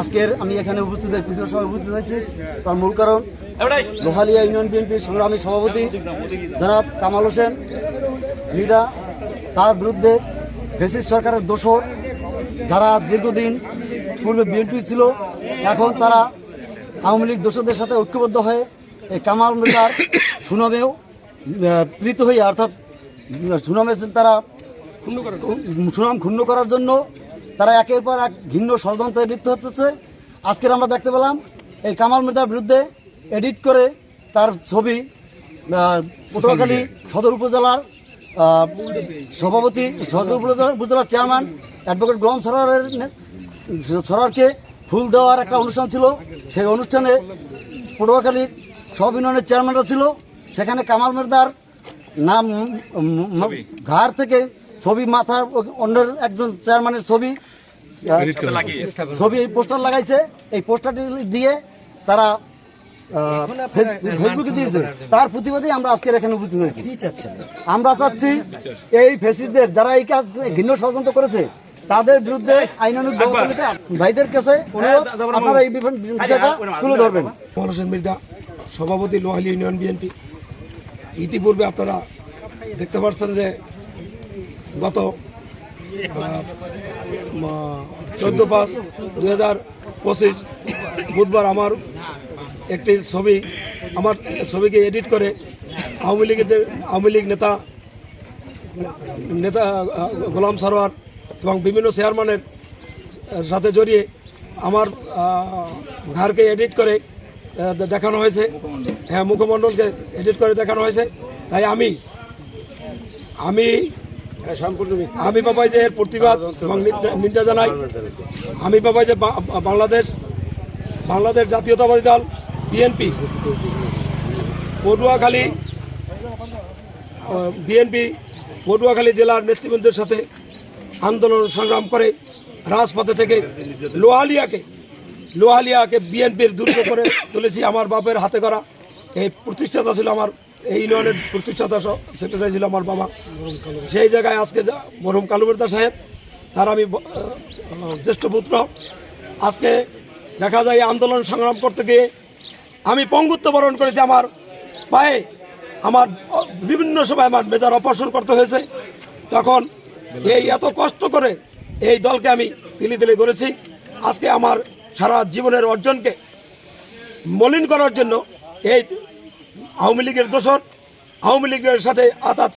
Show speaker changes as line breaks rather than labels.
আজকের আমি এখানে উপস্থিত পুজোর সভায় উপস্থিত হয়েছি। তার মূল কারণ, লোহালিয়া ইউনিয়ন বিএনপির সংগ্রামী সভাপতি জনাব কামাল হোসেন মৃদা তার বিরুদ্ধে ফেসিস সরকারের দোষর যারা দীর্ঘদিন পূর্বে বিএনপি ছিল, এখন তারা আওয়ামী লীগ দোষরদের সাথে ঐক্যবদ্ধ হয়ে এই কামাল মৃদার সুনামেও প্রীত হয়ে অর্থাৎ সুনামে তারা। সুনাম ক্ষুণ্ণ করার জন্য তারা একের পর এক ঘিন্ন ষড়যন্ত্রে লিপ্ত হতেছে। আজকের আমরা দেখতে পেলাম এই কামাল মৃদার বিরুদ্ধে এডিট করে তার ছবি পটুয়াখালী সদর উপজেলার সভাপতি সদর উপজেলা- উপজেলার চেয়ারম্যান অ্যাডভোকেট গোলাম সরারের সরারকে ফুল দেওয়ার একটা অনুষ্ঠান ছিল। সেই অনুষ্ঠানে পটুয়াখালীর সব ইউনিয়নের চেয়ারম্যানরা ছিল। সেখানে কামাল মেরদার নাম ঘাড় থেকে ছবি মাথার অন্যের একজন চেয়ারম্যানের ছবি ছবি পোস্টার লাগাইছে। এই পোস্টারটি দিয়ে তারা ফেসবুকে দিয়েছে। তার প্রতিবাদে আমরা আজকের এখানে উপস্থিত হয়েছি। আমরা চাচ্ছি এই ফেসিসদের যারা এই কাজ ঘৃণ্য ষড়যন্ত্র করেছে তাদের বিরুদ্ধে আইনানুগ ব্যবস্থা ভাইদের কাছে অনুরোধ আপনারা এই বিষয়টা তুলে ধরবেন।
মির্জা সভাপতি লোহালি ইউনিয়ন বিএনপি। ইতিপূর্বে আপনারা দেখতে পাচ্ছেন যে গত চোদ্দ পাঁচ দুই হাজার পঁচিশ বুধবার আমার একটি ছবি, আমার ছবিকে এডিট করে আওয়ামী লীগের, আওয়ামী লীগ নেতা নেতা গোলাম সারোয়ার এবং বিভিন্ন চেয়ারম্যানের সাথে জড়িয়ে আমার ঘরকে এডিট করে দে- দেখানো হয়েছে। হ্যাঁ মুখমণ্ডলকে এডিট করে দেখানো হয়েছে। তাই আমি আমি আমি বাবাই যে এর প্রতিবাদ এবং নিন্দা- জানাই। আমি বাবাই যে বাংলাদেশ বাংলাদেশ জাতীয়তাবাদী দল বিএনপি পটুয়াখালী বিএনপি পটুয়াখালী জেলার নেতৃবৃন্দের সাথে আন্দোলন সংগ্রাম করে রাজপথে থেকে লোহালিয়াকে লোহালিয়াকে বিএনপির দুর্গ করে তুলেছি আমার বাপের হাতে করা। এই প্রতিষ্ঠাতা ছিল আমার, এই ইউনিয়নের প্রতিষ্ঠাতা সেক্রেটারি ছিল আমার বাবা। সেই জায়গায় আজকে মরহুম কালুবেরদা সাহেব, তার আমি জ্যেষ্ঠ পুত্র। আজকে দেখা যায় আন্দোলন সংগ্রাম করতে গিয়ে আমি পঙ্গুত্ব বরণ করেছি আমার পায়ে। আমার বিভিন্ন সময় আমার মেজার অপারেশন করতে হয়েছে। তখন এই এত কষ্ট করে এই দলকে আমি তিলি তিলি করেছি। আজকে আমার সারা জীবনের অর্জনকে মলিন করার জন্য এই আওয়ামী লীগের দোষর আওয়ামী লীগের সাথে আতাত